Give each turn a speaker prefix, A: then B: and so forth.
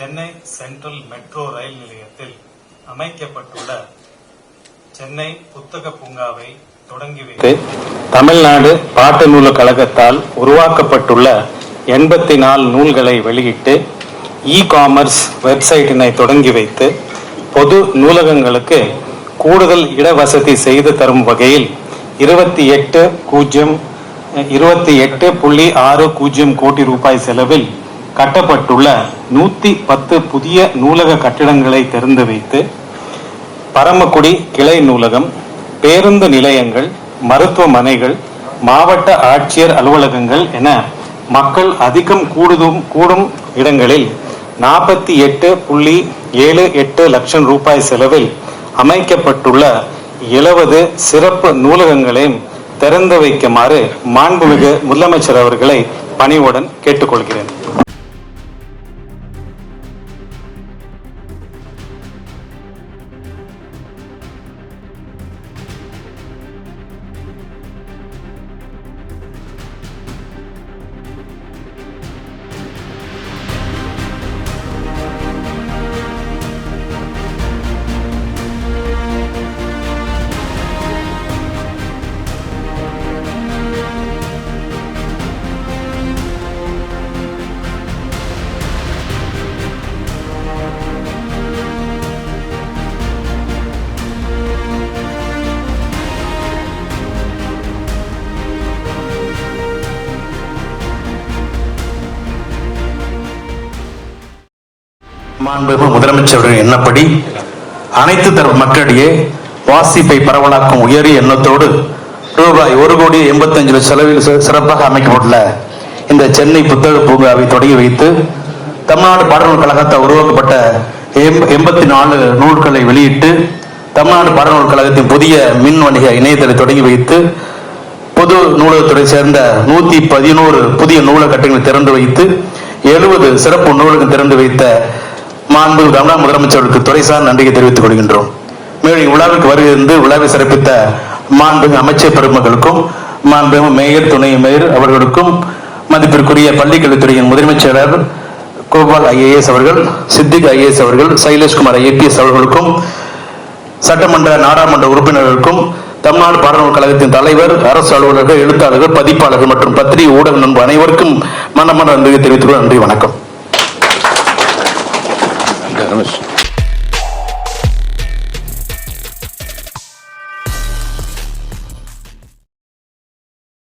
A: Chennai central metro rail நிலையத்தில் அமைக்கப்பட்டுள்ள சென்னை புத்தக பூங்காவை தொடங்கி வைத்து தமிழ்நாடு பாட்டு நூல் கழகத்தால் உருவாக்கப்பட்டுள்ள எண்பத்தி நாலு நூல்களை வெளியிட்டு இ காமர்ஸ் வெப்சைட்டினை தொடங்கி வைத்து பொது நூலகங்களுக்கு கூடுதல் இடவசதி செய்து தரும் வகையில் இருபத்தி எட்டு பூஜ்ஜியம் இருபத்தி எட்டு புள்ளி ஆறு பூஜ்ஜியம் கோடி ரூபாய் செலவில் கட்டப்பட்டுள்ள நூத்தி பத்து புதிய நூலக கட்டிடங்களை திறந்து வைத்து பரமக்குடி கிளை நூலகம் பேருந்து நிலையங்கள் மருத்துவமனைகள் மாவட்ட ஆட்சியர் அலுவலகங்கள் என மக்கள் அதிகம் கூடுதும் கூடும் இடங்களில் நாற்பத்தி எட்டு புள்ளி ஏழு எட்டு லட்சம் ரூபாய் செலவில் அமைக்கப்பட்டுள்ள எழுபது சிறப்பு நூலகங்களையும் திறந்து வைக்குமாறு மாண்புமிகு முதலமைச்சர் அவர்களை பணிவுடன் கேட்டுக்கொள்கிறேன்.
B: மாண்பு முதலமைச்சருடைய எண்ணப்படி அனைத்து தரப்பு மக்களிடையே வாசிப்பை பரவலாக்கும் உயரிய எண்ணத்தோடு ரூபாய் ஒரு கோடி எண்பத்தஞ்சு லட்சம் செலவில் சிறப்பாக அமைக்கப்பட்டுள்ள இந்த சென்னை புத்தக பூங்காவை தொடங்கி வைத்து தமிழ்நாடு பாடநூல் கழகத்தால் உருவாக்கப்பட்ட எண்பத்தி நாலு நூல்களை வெளியிட்டு தமிழ்நாடு பாடநூல் கழகத்தின் புதிய மின் வணிக இணையதளை தொடங்கி வைத்து பொது நூலகத்துறை சேர்ந்த நூத்தி பதினோரு புதிய நூலகட்டங்களை திறந்து வைத்து எழுபது சிறப்பு நூலகம் திறந்து வைத்த மாண்பு தமிழக முதலமைச்சருக்கு துறைசார் நன்றியை தெரிவித்துக் கொள்கின்றோம். மேலும் இவ்விழாவிற்கு வருகிருந்து விழாவை சிறப்பித்த மாண்பு அமைச்சர் பெருமக்களுக்கும் மாண்பு மேயர் துணை மேயர் அவர்களுக்கும் மதிப்பிற்குரிய பள்ளிக்கல்வித்துறையின் முதன்மைச் செயலர் கோபால் ஐஏஎஸ் அவர்கள் சித்திக் ஐஏஎஸ் அவர்கள் சைலேஷ்குமார் ஐஏபிஎஸ் அவர்களுக்கும் சட்டமன்ற நாடாளுமன்ற உறுப்பினர்களுக்கும் தமிழ்நாடு பாடநூல் கழகத்தின் தலைவர் அரசு அலுவலர்கள் எழுத்தாளர்கள் பதிப்பாளர்கள் மற்றும் பத்திரிகை ஊடக நண்பு அனைவருக்கும் மனமான நன்றியை தெரிவித்துக் கொள்ள நன்றி வணக்கம்.